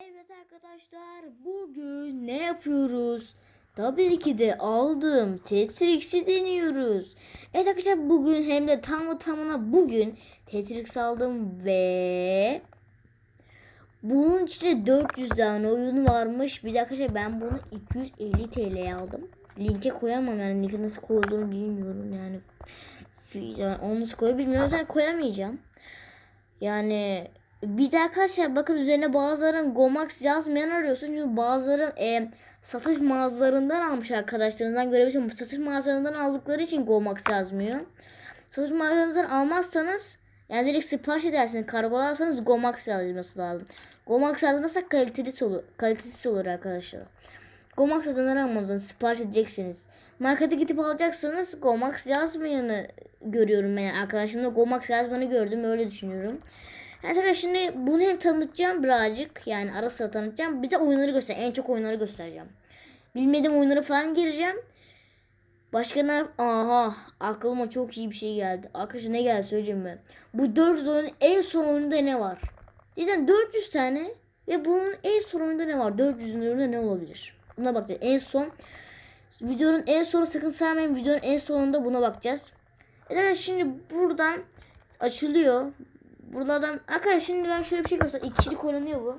Evet arkadaşlar bugün ne yapıyoruz? Tabii ki de aldığım Tetrix'i deniyoruz. Evet arkadaşlar bugün hem de tam tamına bugün Tetrix aldım ve bunun içinde 400 tane oyun varmış. Bir de arkadaşlar ben bunu 250 TL'ye aldım. Linke koyamam yani linke nasıl koyulduğunu bilmiyorum yani. onu nasıl koyabilirim bilmiyorum. O yüzden koyamayacağım. Yani bir de arkadaşlar bakın üzerine bazıların Gomax yazmayan arıyorsun. Çünkü bazıları e, satış mağazalarından almış arkadaşlarınızdan görebilirsiniz. Satış mağazalarından aldıkları için Gomax yazmıyor. Satış mağazalarınızdan almazsanız yani direkt sipariş edersiniz. Kargolarsanız Gomax yazması lazım. Gomax yazmazsa kaliteli olur, kalitesiz olur arkadaşlar. Gomax yazanları almanızdan sipariş edeceksiniz. Markete gidip alacaksınız Gomax yazmayanı görüyorum ben. Arkadaşımda Gomax yazmanı gördüm öyle düşünüyorum. Arkadaşlar şimdi bunu hem tanıtacağım birazcık. Yani ara sıra tanıtacağım. Bir de oyunları göster. En çok oyunları göstereceğim. Bilmediğim oyunlara falan gireceğim. Başka ne? Aha aklıma çok iyi bir şey geldi. Arkadaşlar ne geldi söyleyeyim mi? Bu 400 oyunun en son oyununda ne var? Cidden 400 tane ve bunun en son oyununda ne var? 400'ün oyununda ne olabilir? Buna bakacağız. En son videonun en sonu sakın saymayın. Videonun en sonunda buna bakacağız. Evet şimdi buradan açılıyor. Buradan arkadaşlar şimdi ben şöyle bir şey göstereyim. İki kişilik oynanıyor bu.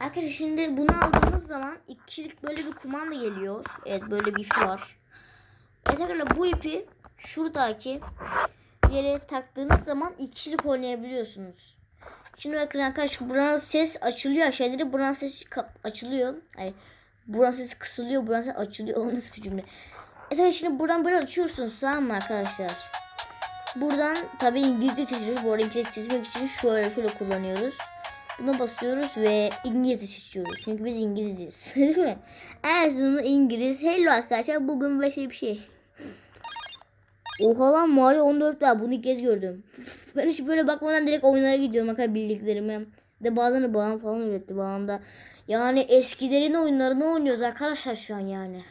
Arkadaşlar şimdi bunu aldığımız zaman iki kişilik böyle bir kumanda geliyor. Evet böyle bir ipi var. Evet arkadaşlar bu ipi şuradaki yere taktığınız zaman iki kişilik oynayabiliyorsunuz. Şimdi bakın arkadaşlar buranın ses açılıyor aşağıda buranın sesi açılıyor. Hayır. Buranın sesi kısılıyor. Buranın sesi açılıyor. O nasıl bir cümle? Evet şimdi buradan böyle açıyorsunuz tamam mı arkadaşlar? Buradan tabii İngilizce seçiyoruz. Bu arada İngilizce seçmek için şöyle şöyle kullanıyoruz. Buna basıyoruz ve İngilizce seçiyoruz. Çünkü biz İngiliziz. Değil mi? Erzurum İngiliz. Hello arkadaşlar. Bugün böyle şey bir şey. Oha lan Mario 14 daha bunu ilk kez gördüm. Ben hiç böyle bakmadan direkt oyunlara gidiyorum arkadaşlar bildiklerimi. De bazen babam falan öğretti babam da. Yani eskilerin oyunlarını oynuyoruz arkadaşlar şu an yani.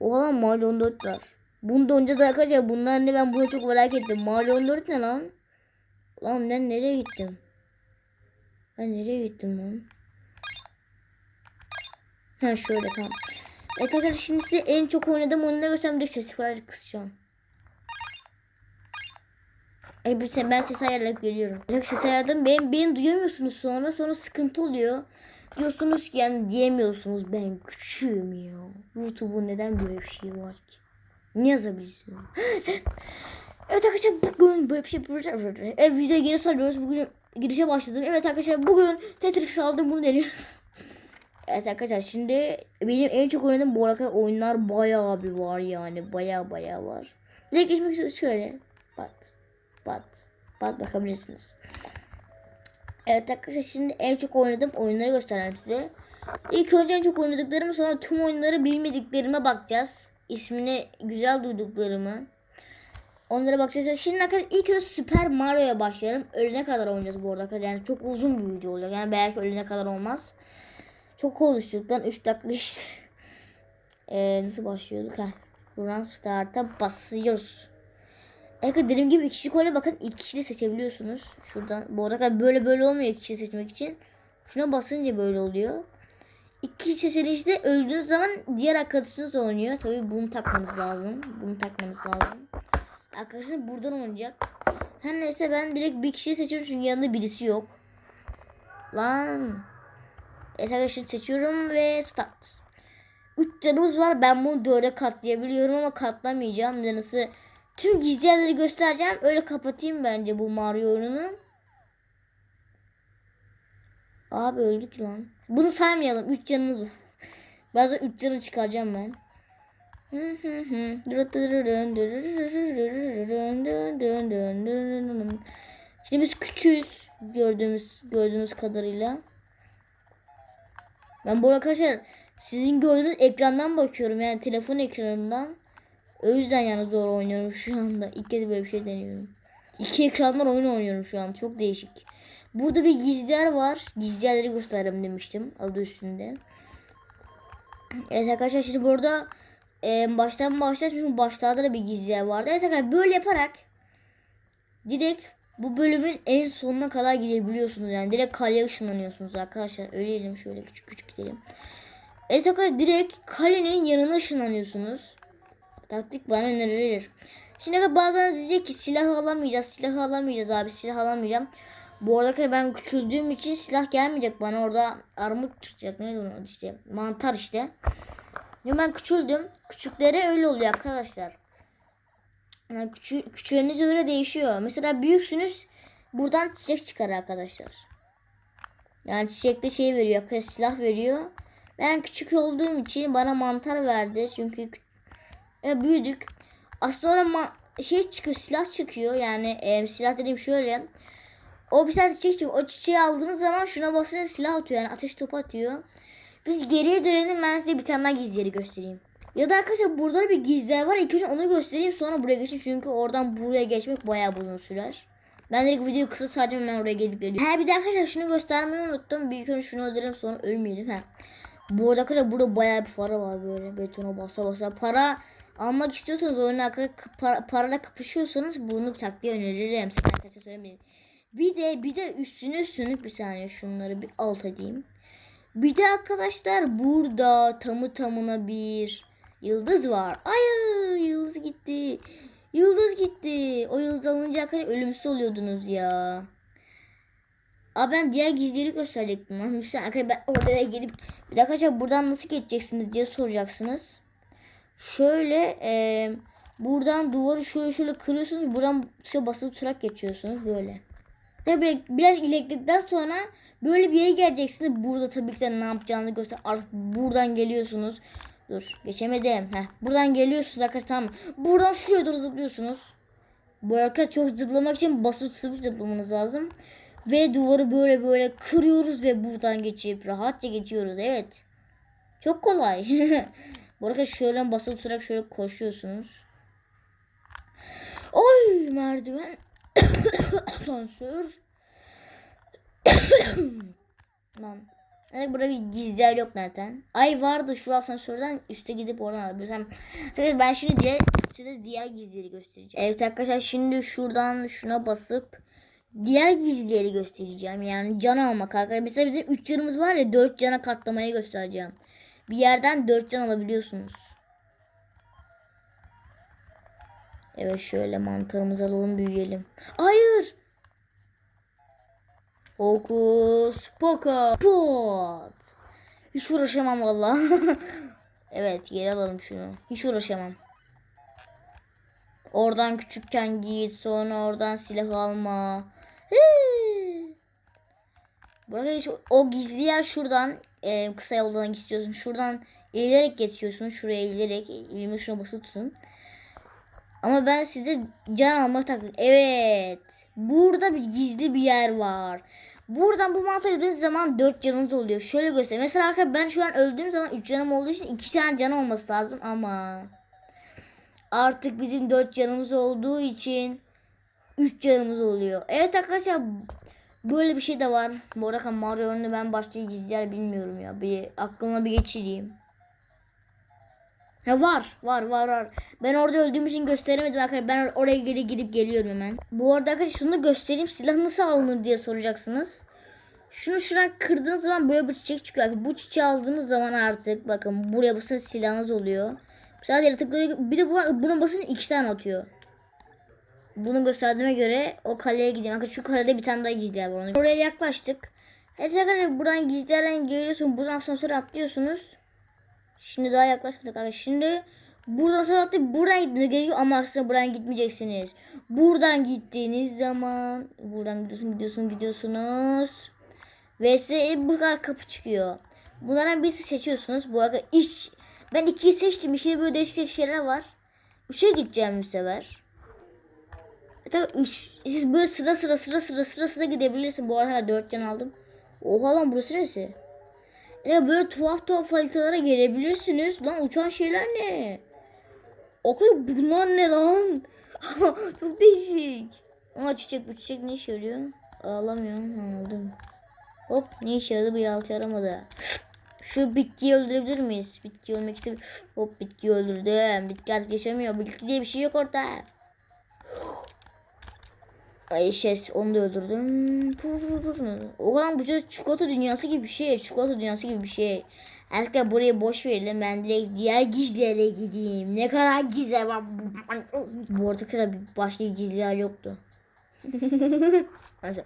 Oha lan Mario 14 var. Bunu da oynayacağız arkadaşlar. Bunlar ne ben bunu çok merak ettim. Mario 14 ne lan? Lan ben nereye gittim? Ben nereye gittim lan? Ha şöyle tamam. Evet arkadaşlar şimdi size en çok oynadığım oyunları göstereyim. Direkt sesi falan kısacağım. Ay bir sen ben ses ayarlayıp geliyorum. Bak ses ayarladım. Ben, beni duyamıyorsunuz sonra. Sonra sıkıntı oluyor. Diyorsunuz ki yani diyemiyorsunuz. Ben küçüğüm ya. YouTube'un neden böyle bir şey var ki? Ne yazabilirsin? evet arkadaşlar bugün böyle bir şey yapacağız. Evet videoya geri sarıyoruz. Bugün girişe başladım. Evet arkadaşlar bugün Tetris aldım bunu deniyoruz. evet arkadaşlar şimdi benim en çok oynadığım bu arada oyunlar bayağı bir var yani. Bayağı bayağı var. Direkt geçmek istiyoruz şöyle. Bat. Bat. Bat bakabilirsiniz. Evet arkadaşlar şimdi en çok oynadığım oyunları göstereyim size. İlk önce en çok oynadıklarımı sonra tüm oyunları bilmediklerime bakacağız ismini güzel duyduklarımı. Onlara bakacağız. Şimdi arkadaşlar ilk önce Super Mario'ya başlayalım. Ölene kadar oynayacağız bu arada. Yani çok uzun bir video olacak. Yani belki ölene kadar olmaz. Çok konuştuk lan 3 dakika işte. Ee, nasıl başlıyorduk ha? Buradan start'a basıyoruz. Evet dediğim gibi iki kişi oyuna bakın iki kişi de seçebiliyorsunuz. Şuradan bu arada böyle böyle olmuyor iki kişi seçmek için. Şuna basınca böyle oluyor. İki seçilişte öldüğünüz zaman diğer arkadaşınız oynuyor. Tabii bunu takmanız lazım. Bunu takmanız lazım. Arkadaşınız buradan oynayacak. Her neyse ben direkt bir kişiyi seçiyorum çünkü yanında birisi yok. Lan. Evet arkadaşlar seçiyorum ve start. 3 canımız var. Ben bunu 4'e katlayabiliyorum ama katlamayacağım. Nasıl tüm gizli yerleri göstereceğim. Öyle kapatayım bence bu Mario oyununu. Abi öldük lan. Bunu saymayalım. 3 canımız var. Bazen 3 canı çıkaracağım ben. Şimdi biz küçüğüz gördüğümüz gördüğünüz kadarıyla. Ben bu arkadaşlar sizin gördüğünüz ekrandan bakıyorum yani telefon ekranından. O yüzden yani zor oynuyorum şu anda. İlk kez böyle bir şey deniyorum. İki ekrandan oyun oynuyorum şu an. Çok değişik. Burada bir gizler var. Gizlerleri göstereyim demiştim. Adı üstünde. Evet arkadaşlar şimdi burada e, baştan başlar çünkü başlarda da bir gizler vardı. Evet arkadaşlar böyle yaparak direkt bu bölümün en sonuna kadar gidebiliyorsunuz. Yani direkt kaleye ışınlanıyorsunuz arkadaşlar. Öyle diyelim şöyle küçük küçük gidelim. Evet arkadaşlar direkt kalenin yanına ışınlanıyorsunuz. Taktik bana önerilir. Şimdi bazen diyecek ki silah alamayacağız, silah alamayacağız abi, silah alamayacağım. Bu arada ben küçüldüğüm için silah gelmeyecek bana orada armut çıkacak neydi onun işte mantar işte. Şimdi ben küçüldüm. Küçüklere öyle oluyor arkadaşlar. Yani küçü, küçüğünüz göre değişiyor. Mesela büyüksünüz buradan çiçek çıkar arkadaşlar. Yani çiçekte şey veriyor arkadaşlar silah veriyor. Ben küçük olduğum için bana mantar verdi. Çünkü kü- e, büyüdük. Aslında şey çıkıyor silah çıkıyor. Yani e, silah dediğim şöyle. O bir tane çiçek çıkıyor. O çiçeği aldığınız zaman şuna basınca silah atıyor. Yani ateş topu atıyor. Biz geriye dönelim ben size bir tane daha gizleri göstereyim. Ya da arkadaşlar burada da bir gizler var. İlk önce onu göstereyim sonra buraya geçeyim. Çünkü oradan buraya geçmek bayağı uzun sürer. Ben direkt videoyu kısa sadece hemen oraya gelip geliyorum. Ha bir de arkadaşlar şunu göstermeyi unuttum. Bir önce şunu öldürelim sonra ölmeyelim. Ha. Bu arada arkadaşlar burada bayağı bir para var böyle. Betona basa basa. Para almak istiyorsanız oyuna para, parayla kapışıyorsanız bunu taktiği öneririm. Size arkadaşlar söylemeyin. Bir de bir de üstüne sönük bir saniye şunları bir alt edeyim. Bir de arkadaşlar burada tamı tamına bir yıldız var. Hayır yıldız gitti. Yıldız gitti. O yıldız alınca arkadaşlar ölümsüz oluyordunuz ya. Aa ben diğer gizleri gösterecektim. Mesela arkadaşlar ben oraya gelip bir dakika arkadaşlar buradan nasıl geçeceksiniz diye soracaksınız. Şöyle e, buradan duvarı şöyle şöyle kırıyorsunuz. Buradan şöyle basılı tutarak geçiyorsunuz böyle. Tabii biraz ilerledikten sonra böyle bir yere geleceksiniz. Burada tabii ki de ne yapacağını göster. Artık buradan geliyorsunuz. Dur geçemedim. Heh, buradan geliyorsunuz arkadaşlar tamam mı? Buradan şuraya doğru zıplıyorsunuz. Bu arkadaşlar çok zıplamak için basılı tutup zıplamanız lazım. Ve duvarı böyle böyle kırıyoruz ve buradan geçip rahatça geçiyoruz. Evet. Çok kolay. Bu arada şöyle basılı tutarak şöyle koşuyorsunuz. Oy merdiven. Asansör. Lan. Evet burada bir gizler yok zaten. Ay vardı şu asansörden üste gidip oradan alabilirsem. Sakın ben şimdi diye size diğer gizleri göstereceğim. Evet arkadaşlar şimdi şuradan şuna basıp diğer gizleri göstereceğim. Yani can almak arkadaşlar. Mesela bizim 3 canımız var ya 4 cana katlamayı göstereceğim. Bir yerden 4 can alabiliyorsunuz. Evet şöyle mantarımızı alalım büyüyelim. Hayır. Hokus pokus pot. Hiç uğraşamam valla. evet geri alalım şunu. Hiç uğraşamam. Oradan küçükken git sonra oradan silah alma. Hii. Burada hiç o gizli yer şuradan e, kısa yoldan istiyorsun. Şuradan eğilerek geçiyorsun. Şuraya eğilerek elimi şuna basılı tutun. Ama ben size can almak takdim. Evet. Burada bir gizli bir yer var. Buradan bu mantığa yediğiniz zaman 4 canınız oluyor. Şöyle göstereyim. Mesela arkadaşlar ben şu an öldüğüm zaman 3 canım olduğu için 2 tane can olması lazım ama artık bizim 4 canımız olduğu için 3 canımız oluyor. Evet arkadaşlar böyle bir şey de var. Bu arada Mario'nu ben başka gizli yer bilmiyorum ya. Bir aklıma bir geçireyim. Ha var, var, var, var. Ben orada öldüğüm için gösteremedim arkadaşlar. Ben oraya geri gidip geliyorum hemen. Bu arada arkadaşlar şunu göstereyim. Silah nasıl alınır diye soracaksınız. Şunu şuradan kırdığınız zaman böyle bir çiçek çıkıyor. Bu çiçeği aldığınız zaman artık bakın buraya basın silahınız oluyor. Sadece tıklayıp bir de bu, buna basın iki tane atıyor. Bunu gösterdiğime göre o kaleye gideyim. Arkadaşlar şu kalede bir tane daha gizli var. Oraya yaklaştık. Evet arkadaşlar buradan gizli yerden. Buradan asansöre atlıyorsunuz. Şimdi daha yaklaşmadık arkadaşlar. Şimdi buradan sonra atlayıp buradan gitmeniz gerekiyor ama aslında buradan gitmeyeceksiniz. Buradan gittiğiniz zaman buradan gidiyorsun gidiyorsun gidiyorsunuz. Ve size bu kadar kapı çıkıyor. Bunlardan birisi seçiyorsunuz. Bu arada iş ben ikiyi seçtim. İkide böyle değişik şeyler var. Üçe gideceğim bu sefer. E tabii üç, siz böyle sıra sıra sıra sıra sıra sıra gidebilirsin. Bu arada dört can aldım. Oha lan burası neresi? Ya böyle tuhaf tuhaf haritalara gelebilirsiniz. Lan uçan şeyler ne? Okey bunlar ne lan? Çok değişik. Aa çiçek bu çiçek ne işe yarıyor? Ağlamıyorum aldım. Hop ne işe yaradı bu yaltı yaramadı. Şu bitkiyi öldürebilir miyiz? Bitki ölmek istemiyorum. Hop bitkiyi öldürdüm. Bitki artık yaşamıyor. Bitki diye bir şey yok orada. Ay şey onu da öldürdüm. O kadar bu çikolata dünyası gibi bir şey. Çikolata dünyası gibi bir şey. Artık burayı boş verelim. Ben direkt diğer gizlilere gideyim. Ne kadar gizli var. Bu arada kadar başka gizliler yoktu. Neyse.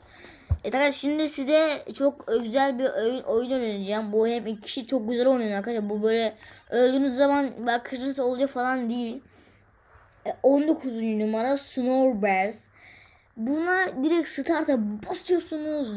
Evet arkadaşlar şimdi size çok güzel bir oyun, oyun önereceğim. Bu hem iki kişi çok güzel oynuyor arkadaşlar. Bu böyle öldüğünüz zaman bakışınız olacak falan değil. E, 19. numara Snowbears. Buna direkt start'a basıyorsunuz